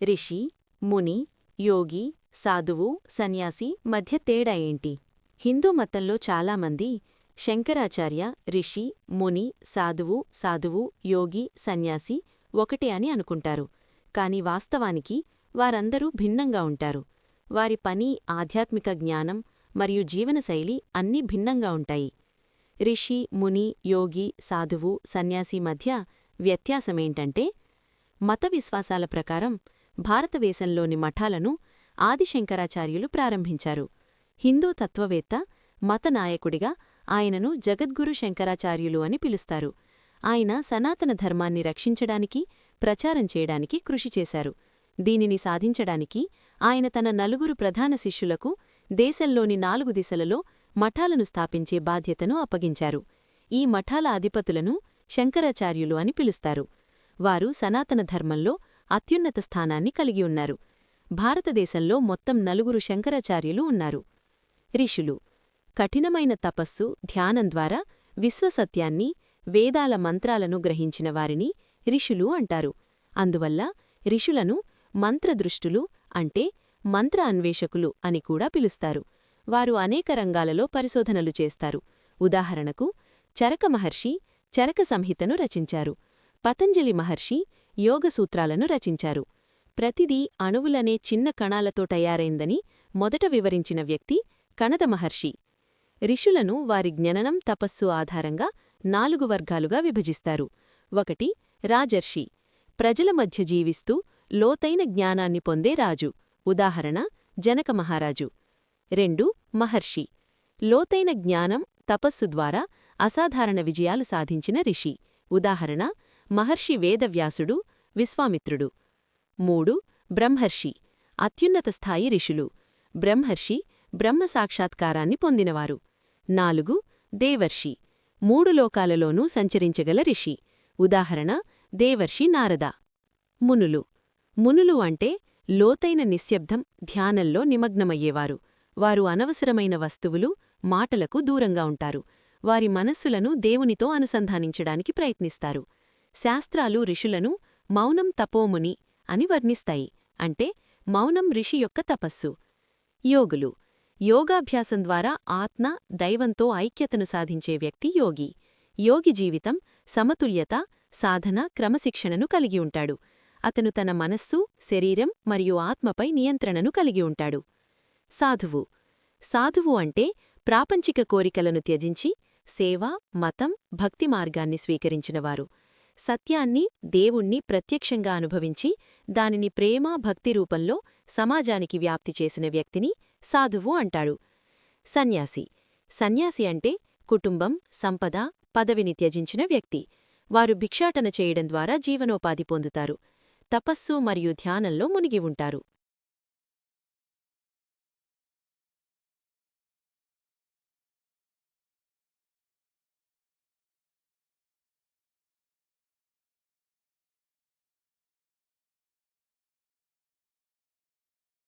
రిషి ముని యోగి సాధువు సన్యాసి మధ్య తేడా ఏంటి? హిందూ మతంలో చాలామంది శంకరాచార్య రిషి ముని సాధువు సాధువు యోగి సన్యాసి ఒకటే అని అనుకుంటారు. కాని వాస్తవానికి వారందరూ భిన్నంగా ఉంటారు. వారి పని ఆధ్యాత్మిక జ్ఞానం మరియు జీవనశైలి అన్నీ భిన్నంగా ఉంటాయి. రిషి ముని యోగి సాధువు సన్యాసి మధ్య వ్యత్యాసమేంటంటే మత విశ్వాసాల ప్రకారం భారతదేశంలోని మఠాలను ఆదిశంకరాచార్యులు ప్రారంభించారు. హిందూ తత్వవేత్త మత నాయకుడిగా ఆయనను జగద్గురు శంకరాచార్యులు అని పిలుస్తారు. ఆయన సనాతన ధర్మాన్ని రక్షించడానికి ప్రచారం చేయడానికి కృషి చేశారు. దీనిని సాధించడానికి ఆయన తన నలుగురు ప్రధాన శిష్యులకు దేశంలోని నాలుగు దిశలలో మఠాలను స్థాపించే బాధ్యతను అప్పగించారు. ఈ మఠాల అధిపతులను శంకరాచార్యులు అని పిలుస్తారు. వారు సనాతన ధర్మంలో అత్యున్నత స్థానాన్ని కలిగి ఉన్నారు. భారతదేశంలో మొత్తం నలుగురు శంకరాచార్యులు ఉన్నారు. ఋషులు. కఠినమైన తపస్సు ధ్యానం ద్వారా విశ్వసత్యాన్ని వేదాల మంత్రాలను గ్రహించిన వారిని ఋషులు అంటారు. అందువల్ల ఋషులను మంత్రదృష్టులు అంటే మంత్ర అన్వేషకులు అని కూడా పిలుస్తారు. వారు అనేక రంగాలలో పరిశోధనలు చేస్తారు. ఉదాహరణకు చరక మహర్షి చరక సంహితను రచించారు. పతంజలి మహర్షి యోగసూత్రాలను రచించారు. ప్రతిదీ అణువులనే చిన్న కణాలతో తయారైందని మొదట వివరించిన వ్యక్తి కణద మహర్షి. ఋషులను వారి జ్ఞననం తపస్సు ఆధారంగా నాలుగు వర్గాలుగా విభజిస్తారు. ఒకటి రాజర్షి. ప్రజల మధ్య జీవిస్తూ లోతైన జ్ఞానాన్ని పొందే రాజు. ఉదాహరణ జనక మహారాజు. రెండు మహర్షి. లోతైన జ్ఞానం తపస్సు ద్వారా అసాధారణ విజయాలు సాధించిన రిషి ఉదాహరణ మహర్షి వేదవ్యాసుడు విశ్వామిత్రుడు. మూడు బ్రహ్మర్షి అత్యున్నత స్థాయి ఋషులు. బ్రహ్మర్షి బ్రహ్మ సాక్షాత్కారాన్ని పొందినవారు. నాలుగు దేవర్షి. మూడు లోకాలలోనూ సంచరించగల ఋషి. ఉదాహరణ దేవర్షి నారద. మునులు. మునులు అంటే లోతైన నిశ్శబ్దం ధ్యానంలో నిమగ్నమయ్యేవారు. వారు అనవసరమైన వస్తువులు మాటలకు దూరంగా ఉంటారు. వారి మనస్సులను దేవునితో అనుసంధానించడానికి ప్రయత్నిస్తారు. శాస్త్రాలు ఋషులను మౌనం తపోముని అని వర్ణిస్తాయి. అంటే మౌనం ఋషి యొక్క తపస్సు. యోగులు. యోగాభ్యాసం ద్వారా ఆత్మ దైవంతో ఐక్యతను సాధించే వ్యక్తి యోగి. యోగి జీవితం సమతుల్యత సాధన క్రమశిక్షణను కలిగి ఉంటాడు. అతను తన మనస్సు శరీరం మరియు ఆత్మపై నియంత్రణను కలిగి ఉంటాడు. సాధువు. సాధువు అంటే ప్రాపంచిక కోరికలను త్యజించి సేవ మతం భక్తి మార్గాన్ని స్వీకరించినవారు. సత్యాన్ని దేవుణ్ణి ప్రత్యక్షంగా అనుభవించి దానిని ప్రేమ భక్తి రూపంలో సమాజానికి వ్యాప్తి చేసిన వ్యక్తిని సాధువు అంటాడు. సన్యాసి. సన్యాసి అంటే కుటుంబం సంపద పదవిని త్యజించిన వ్యక్తి. వారు భిక్షాటన చేయడం ద్వారా జీవనోపాధి పొందుతారు. తపస్సు మరియు ధ్యానంలో మునిగి ఉంటారు.